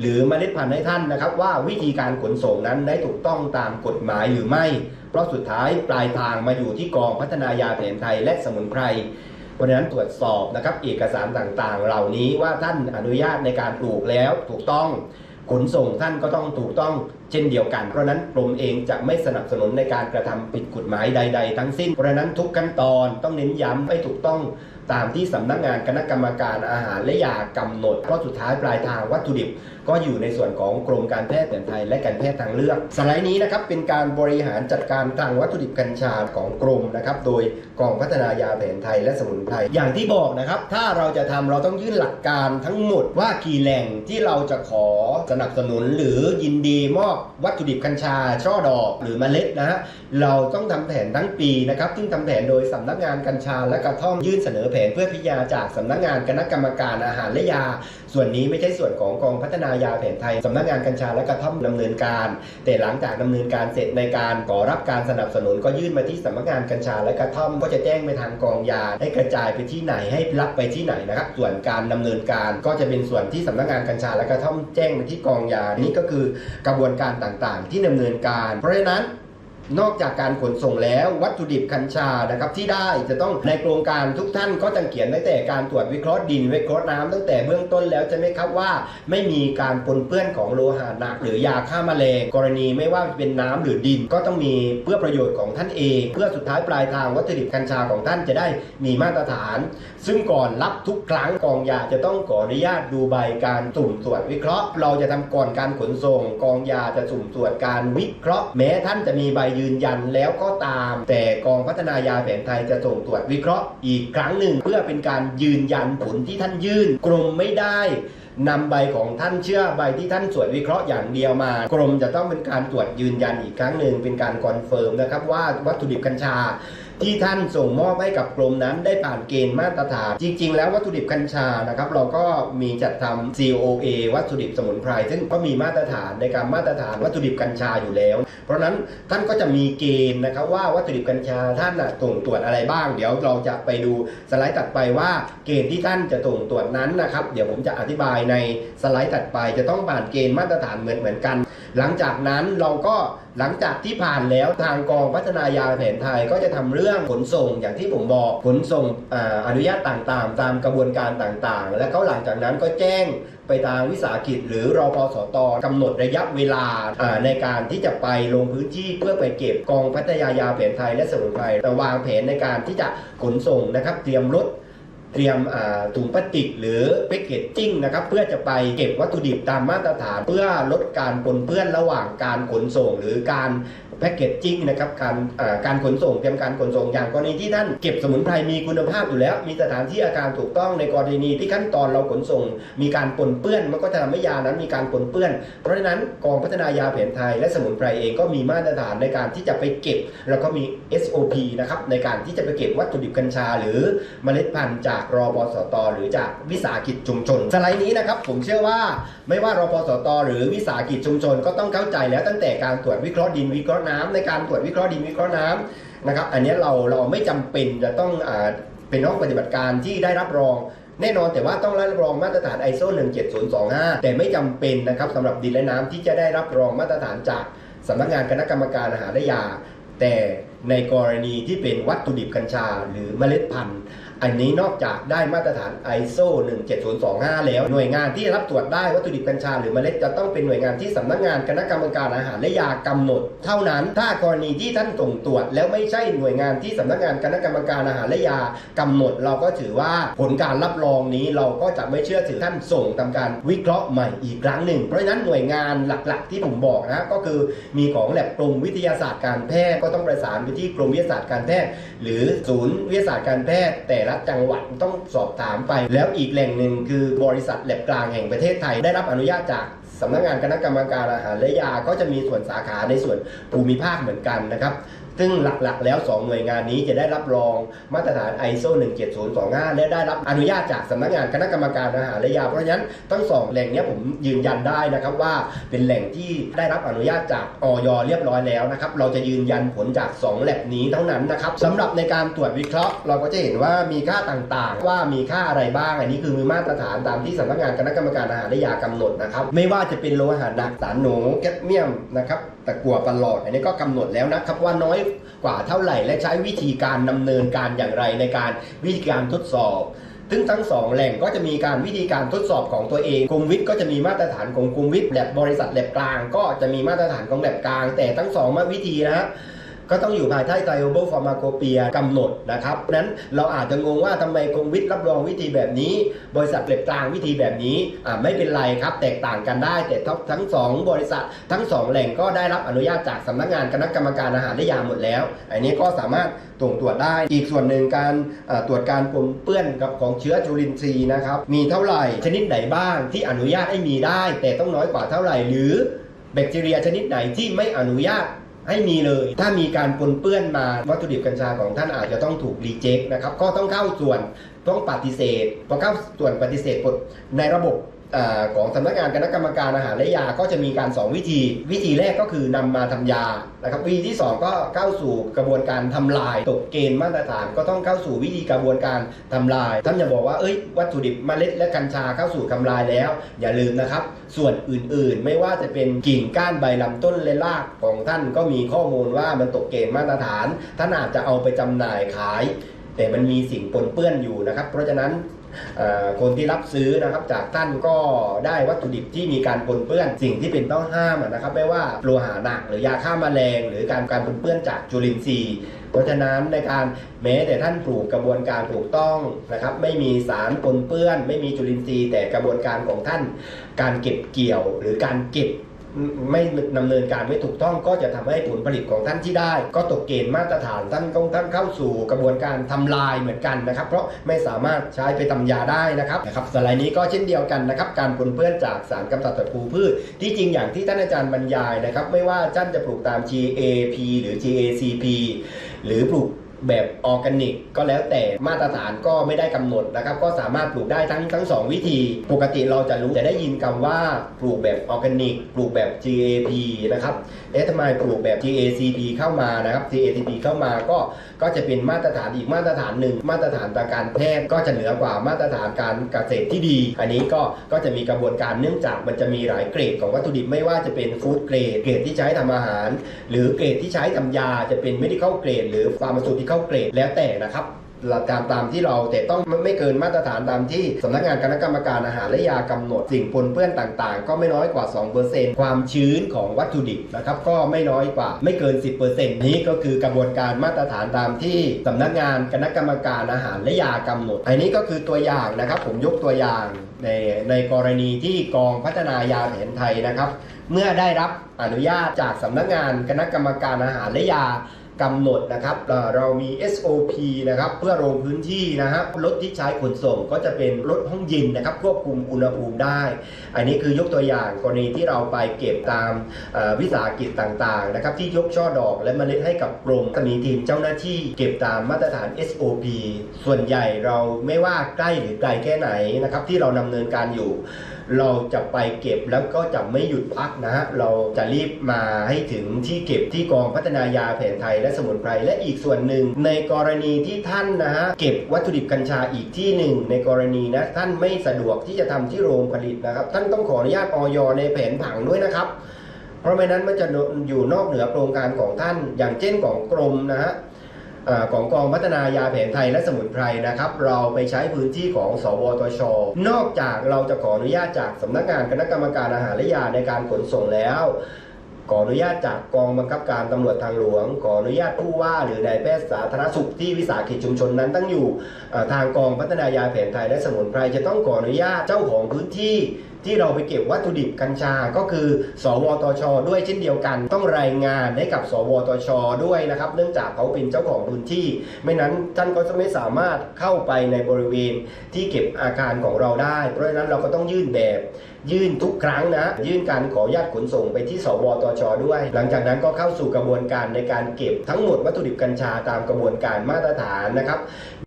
หรือเมล็ดพันธุ์ให้ท่านนะครับ ว่าวิธีการขนส่งนั้นได้ถูกต้องตามกฎหมายหรือไม่ เพราะสุดท้ายปลายทางมาอยู่ที่กองพัฒนายาแผนไทยและสมุนไพรเพราะฉะนั้นตรวจสอบนะครับเอกสารต่างๆ เหล่านี้ว่าท่านอนุญาตในการปลูกแล้วถูกต้องขนส่งท่านก็ต้องถูกต้องเช่นเดียวกัน เพราะนั้นกรมเองจะไม่สนับสนุนในการกระทำผิดกฎหมายใด ๆ ทั้งสิ้น เพราะฉะนั้นทุกขั้นตอนต้องเน้นย้ำให้ถูกต้องตามที่สำนักงานคณะกรรมการอาหารและยากำหนด เพราะสุดท้ายปลายทางวัตถุดิบ ก็อยู่ในส่วนของกรมการแพทย์แผนไทยและการแพทย์ทางเลือก สไลด์นี้นะครับเป็นการบริหารจัดการทางวัตถุดิบกัญชาของกรมนะครับโดยกองพัฒนายาแผนไทยและสมุนไพรอย่างที่บอกนะครับ ถ้าเราจะทำเราต้องยื่นหลักการทั้งหมดว่ากี่แหล่งที่เราจะขอสนับสนุนหรือยินดีมอบวัตถุดิบกัญชา ช่อดอกหรือเมล็ดนะฮะเราต้องทำแผนทั้งปีนะครับซึ่งทำแผนโดยสำนักงานกัญชาและกระท่อมยื่นเสนอแผนเพื่อพิจารณาจากสำนักงานคณะกรรมการอาหารและยา ส่วนนี้ไม่ใช่ส่วนของกองพัฒนายาแผนไทยสำนักงานกัญชาและกระท่อมดำเนินการ แต่หลังจากดำเนินการเสร็จในการขอรับการสนับสนุนก็ยื่นมาที่สำนักงานกัญชาและกระท่อมก็จะแจ้งไปทางกองยาให้กระจายไปที่ไหนให้รับไปที่ไหนนะครับส่วนการดำเนินการก็จะเป็นส่วนที่สำนักงานกัญชาและกระท่อมแจ้งไปที่กองยานี่ก็คือกระบวนการต่างๆ ที่ดำเนินการ เพราะฉะนั้น นอกจากการขนส่งแล้ววัตถุดิบกัญชานะครับที่ได้จะต้องในโครงการทุกท่านก็จะเขียนตั้งแต่การตรวจวิเคราะห์ดินวิเคราะห์น้ำตั้งแต่เบื้องต้นแล้วจะไหมครับว่า ไม่มีการปนเปื้อนของโลหะหนักหรือยาฆ่าแมลงกรณีไม่ว่าจะเป็นน้ำหรือดินก็ต้องมีเพื่อประโยชน์ของท่านเอง เพื่อสุดท้ายปลายทางวัตถุดิบกัญชาของท่านจะได้มีมาตรฐาน ซึ่งก่อนรับทุกครั้งกองยาจะต้องขออนุญาตดูใบการสุ่มตรวจวิเคราะห์ เราจะทำก่อนการขนส่ง กองยาจะสุ่มตรวจการวิเคราะห์ แม้ท่านจะมีใบยืนยันแล้วก็ตาม แต่กองพัฒนายาแผนไทยจะส่งตรวจวิเคราะห์อีกครั้งหนึ่ง เพื่อเป็นการยืนยันผลที่ท่านยื่น กรมไม่ได้นำใบของท่านเชื่อใบที่ท่านตรวจวิเคราะห์อย่างเดียวมา กรมจะต้องเป็นการตรวจยืนยันอีกครั้งหนึ่งเป็นการคอนเฟิร์มนะครับว่าวัตถุดิบกัญชา ที่ท่านส่งมอบให้กับกรมนั้นได้ผ่านเกณฑ์มาตรฐาน จริง ๆ แล้ววัตถุดิบกัญชานะครับเราก็มีจัดทำ COA วัตถุดิบสมุนไพรซึ่งก็มีมาตรฐานในการมาตรฐานวัตถุดิบกัญชาอยู่แล้ว เพราะฉะนั้นท่านก็จะมีเกณฑ์นะครับว่าวัตถุดิบกัญชาท่านน่ะส่งตรวจอะไรบ้าง เดี๋ยวเราจะไปดูสไลด์ตัดไปว่าเกณฑ์ที่ท่านจะส่งตรวจนั้นนะครับ เดี๋ยวผมจะอธิบายในสไลด์ตัดไปจะต้องผ่านเกณฑ์มาตรฐานเหมือนเหมือนกัน หลังจากนั้นเราก็หลังจากที่ผ่านแล้วทางกองพัฒนายาแผนไทยก็จะทำเรื่องขนส่งอย่างที่ผมบอกขนส่งออนุญาตต่างๆ ตามกระบวนการต่างๆ และเขาหลังจากนั้นก็แจ้งไปทางวิสาหกิจ หรือรอพสตกำหนดระยะเวลาอ่าในการที่จะไปลงพื้นที่เพื่อไปเก็บกองพัฒนายาแผนไทยและสมุนไพรแต่วางแผนในการที่จะขนส่งนะครับเตรียมรถ เตรียมถุงพลาสติกหรือแพคเกจจิ้งนะครับเพื่อจะไปเก็บวัตถุดิบตามมาตรฐาน เพื่อลดการปนเปื้อนระหว่างการขนส่ง หรือการแพคเกจจิ้งนะครับการการขนส่งเตรียมการขนส่งอย่างกรณีที่ท่านเก็บสมุนไพรมีคุณภาพอยู่แล้ว มีสถานที่อาการถูกต้องในกรณีที่ขั้นตอนเราขนส่ง มีการปนเปื้อนมันก็จะทำให้ยานั้นมีการปนเปื้อน เพราะฉะนั้นกองพัฒนายาแผนไทย และสมุนไพรเองก็มีมาตรฐานในการที่จะไปเก็บ แล้วก็มี SOP นะครับในการที่จะไปเก็บวัตถุดิบกัญชา หรือเมล็ดพันธุ์จากรอปสต หรือจากวิสาหกิจชุมชนสไลด์นี้นะครับผมเชื่อว่าไม่ว่ารอปสต หรือวิสาหกิจชุมชน ก็ต้องเข้าใจแล้วตั้งแต่การตรวจวิเคราะห์ดินวิเคราะห์น้ำในการตรวจวิเคราะห์ดินวิเคราะห์น้ำนะครับอันนี้เราเราไม่จำเป็นจะต้องอาเป็นห้องปฏิบัติการที่ได้รับรองแน่นอนแต่ว่าต้องรับรองมาตรฐาน ISO 17025 แต่ไม่จำเป็นนะครับสำหรับดินและน้ำที่จะได้รับรองมาตรฐานจากสำนักงานคณะกรรมการอาหารและยา แต่ในกรณีที่เป็นวัตถุดิบกัญชาหรือเมล็ดพันธุ์ อันนี้นอกจากได้มาตรฐาน ISO 17025 แล้ว หน่วยงานที่รับตรวจได้วัตถุดิบกัญชาหรือเมล็ดจะต้องเป็นหน่วยงานที่สำนักงานคณะกรรมการอาหารและยากำหนด เท่านั้น ถ้ากรณีที่ท่านส่งตรวจ แล้วไม่ใช่หน่วยงานที่สำนักงานคณะกรรมการอาหารและยากำหนด เราก็ถือว่าผลการรับรองนี้เราก็จะไม่เชื่อถือท่านส่งทำการวิเคราะห์ใหม่อีกครั้งหนึ่ง เพราะฉะนั้นหน่วยงานหลักๆ ที่ผมบอกนะก็คือมีของแลบกรมวิทยาศาสตร์การแพทย์ก็ต้องประสานไปที่กรมวิทยาศาสตร์การแพทย์หรือศูนย์วิทยาศาสตร์การแพทย์แต่ละจังหวัดต้องสอบถามไป แล้วอีกแหล่งหนึ่งคือบริษัทแลบกลางแห่งประเทศไทย ได้รับอนุญาตจากสำนักงานคณะกรรมการอาหารและยาก็จะมีส่วนสาขาในส่วนภูมิภาคเหมือนกันนะครับ ซึ่งหลักๆ แล้ว 2 หน่วยงานนี้จะได้รับรองมาตรฐาน ISO 17025 และได้รับอนุญาตจากสำนักงานคณะกรรมการอาหารและยา เพราะฉะนั้นทั้งสองแหล่งนี้ผมยืนยันได้นะครับว่าเป็นแหล่งที่ได้รับอนุญาตจากออยเรียบร้อยแล้วนะครับเราจะยืนยันผลจาก 2 แหลบนี้เท่านั้นนะครับสำหรับในการตรวจวิเคราะห์ เราก็จะเห็นว่ามีค่าต่างๆ ว่ามีค่าอะไรบ้าง อันนี้คือมีมาตรฐานตามที่สำนักงานคณะกรรมการอาหารและยากำหนดนะครับไม่ว่าจะเป็นโลหะหนักสารหนูแคดเมียมนะครับ ตะกั่วประหลอด อันนี้ก็กำหนดแล้วนะครับว่าน้อยกว่าเท่าไหร่และใช้วิธีการดำเนินการอย่างไรในการวิธีการทดสอบซึ่งทั้งสองแหล่งก็จะมีการวิธีการทดสอบของตัวเองกรมวิทย์ก็จะมีมาตรฐานของกรมวิทย์แลบบริษัทแลบกลาง ก็จะมีมาตรฐานของแลบกลาง แต่ทั้งสองมาวิธีนะฮะ ก็ต้องอยู่ภายใต้ Global Pharmacopoeia กำหนดนะครับนั้นเราอาจจะงงว่าทำไมกรมวิทย์รับรองวิธีแบบนี้ บริษัทแลบกลางวิธีแบบนี้อ่าไม่เป็นไรครับ แตกต่างกันได้ แต่ทั้งสองบริษัททั้งสองแหล่งก็ได้รับอนุญาตจากสำนักงานคณะกรรมการอาหารและยาหมดแล้ว อันนี้ก็สามารถตรวจตรวจได้ อีกส่วนหนึ่งการตรวจการปนเปื้อนกับของเชื้อจุลินทรีย์นะครับมีเท่าไหร่ชนิดไหนบ้างที่อนุญาตให้มีได้ แต่ต้องน้อยกว่าเท่าไหร่หรือแบคทีเรียชนิดไหนที่ไม่อนุญาต ให้มีเลย ถ้ามีการปนเปื้อนมาวัตถุดิบกัญชาของท่านอาจจะต้องถูกรีเจ็คนะครับก็ต้องเข้าส่วนต้องปฏิเสธพอเข้าส่วนปฏิเสธกดในระบบ อของสำนักงานคณะกรรมการอาหารและยาก็จะมีการ 2 วิธี วิธีแรกก็คือนำมาทำยานะครับวิธีที่ 2 ก็เข้าสู่กระบวนการทำลายตกเกณฑ์มาตรฐาน ก็ต้องเข้าสู่วิธีกระบวนการทำลาย ท่านจะบอกว่าเอ้ยวัตถุดิบเมล็ดและกัญชาเข้าสู่ทำลายแล้ว อย่าลืมนะครับ ส่วนอื่นๆ ไม่ว่าจะเป็นกิ่งก้านใบลำต้นและรากของท่านก็มีข้อมูลว่ามันตกเกณฑ์มาตรฐาน ท่านอาจจะเอาไปจำหน่ายขาย แต่มันมีสิ่งปนเปื้อนอยู่นะครับ เพราะฉะนั้น คนที่รับซื้อนะครับจากท่านก็ได้วัตถุดิบที่มีการปนเปื้อนสิ่งที่เป็นต้องห้ามนะครับ ไม่ว่าโลหะหนักหรือยาฆ่าแมลง หรือการการปนเปื้อนจากจุลินทรีย์ เพราะฉะนั้นในการแม้แต่ท่านปลูกกระบวนการถูกต้องนะครับ ไม่มีสารปนเปื้อน ไม่มีจุลินทรีย์ แต่กระบวนการของท่าน การเก็บเกี่ยวหรือการเก็บ ไม่ดำเนินการไม่ถูกต้องก็จะทำให้ผลผลิตของท่านที่ได้ ก็ตกเกณฑ์มาตรฐานท่านต้องท่านเข้าสู่กระบวนการทำลายเหมือนกันนะครับ เพราะไม่สามารถใช้ไปทำยาได้นะครับนะครับสไลด์นี้ก็เช่นเดียวกันนะครับ การปนเปื้อนจากสารกำจัดศัตรูพืช ที่จริงอย่างที่ท่านอาจารย์บรรยายนะครับ ไม่ว่าท่านจะปลูกตาม GAP หรือ GACP หรือปลูก แบบออร์แกนิกก็แล้วแต่มาตรฐานก็ไม่ได้กำหนดนะครับ ก็สามารถปลูกได้ทั้งทั้งสองวิธี ปกติเราจะรู้จะได้ยินคำว่าปลูกแบบออร์แกนิกปลูกแบบ GAP นะครับเอ๊ะทำไมปลูกแบบ GACP เข้ามานะครับ GACP เข้ามาก็ก็จะเป็นมาตรฐานอีกมาตรฐานหนึ่งมาตรฐานทางการแพทย์ก็จะเหนือกว่ามาตรฐานการเกษตรที่ดี อันนี้ก็ก็จะมีกระบวนการเนื่องจากมันจะมีหลายเกรดของวัตถุดิบไม่ว่าจะเป็นฟู้ดเกรดเกรดที่ใช้ทำอาหาร หรือเกรดที่ใช้ทำยาจะเป็น medical grade หรือ pharmaceutical grade แล้วแต่นะครับหลักการตามที่เราแต่ต้องไม่เกินมาตรฐานตามที่สำนักงานคณะกรรมการอาหารและยากำหนดสิ่งปนเปื้อนต่างๆ ก็ไม่น้อยกว่า 2%ความชื้นของวัตถุดิบนะครับก็ไม่น้อยกว่าไม่เกิน 10%นี้ก็คือกระบวนการมาตรฐานตามที่สำนักงานคณะกรรมการอาหารและยากำหนด อันนี้ก็คือตัวอย่างนะครับ ผมยกตัวอย่างในในกรณีที่กองพัฒนายาแผนไทยนะครับ เมื่อได้รับอนุญาตจากสำนักงานคณะกรรมการอาหารและยา กำหนดนะครับเรามี SOP นะครับเพื่อลงพื้นที่นะฮะรถที่ใช้ขนส่งก็จะเป็นรถห้องเย็นนะครับควบคุมอุณหภูมิได้ อันนี้คือยกตัวอย่างกรณีที่เราไปเก็บตามวิสาหกิจต่างๆนะครับที่ยกช่อดอกและเมล็ดให้กับกรมจะมีทีมเจ้าหน้าที่เก็บตามมาตรฐาน SOP ส่วนใหญ่เราไม่ว่าใกล้หรือไกลแค่ไหนนะครับที่เราดำเนินการอยู่ เราจะไปเก็บแล้วก็จะไม่หยุดพักนะฮะเราจะรีบมาให้ถึงที่เก็บที่กองพัฒนายาแผนไทยและสมุนไพรและอีกส่วนหนึ่ง ในกรณีที่ท่านนะฮะเก็บวัตถุดิบกัญชาอีกที่หนึ่งในกรณีนะท่านไม่สะดวกที่จะทำที่โรงผลิตนะครับ ท่านต้องขออนุญาตออยในแผนผังด้วยนะครับเพราะไม่นั้นมันจะอยู่นอกเหนือโครงการของท่าน อย่างเช่นของกรมนะฮะ ของกองพัฒนายาแผนไทยและสมุนไพรนะครับ เราไปใช้พื้นที่ของ สวทช นอกจากเราจะขออนุญาตจากสำนักงานคณะกรรมการอาหารและยาในการขนส่งแล้วขออนุญาตจากกองบังคับการตำรวจทางหลวง ขออนุญาตผู้ว่าหรือนายแพทย์สาธารณสุขที่วิสาหกิจชุมชนนั้นตั้งอยู่ทางกองพัฒนายาแผนไทยและสมุนไพรจะต้องขออนุญาตเจ้าของพื้นที่ ที่เราไปเก็บวัตถุดิบกัญชา ก็คือ สวตช ด้วยเช่นเดียวกัน ต้องรายงานให้กับ สวตช ด้วยนะครับ เนื่องจากเขาเป็นเจ้าของพื้นที่ ไม่นั้นท่านก็จะไม่สามารถเข้าไปในบริเวณที่เก็บอาคารของเราได้ เพราะฉะนั้นเราก็ต้องยื่นแบบยื่นทุกครั้งนะ ยื่นการขออนุญาตขนส่งไปที่ สวตช ด้วย หลังจากนั้นก็เข้าสู่กระบวนการในการเก็บทั้งหมดวัตถุดิบกัญชาตามกระบวนการมาตรฐานนะครับ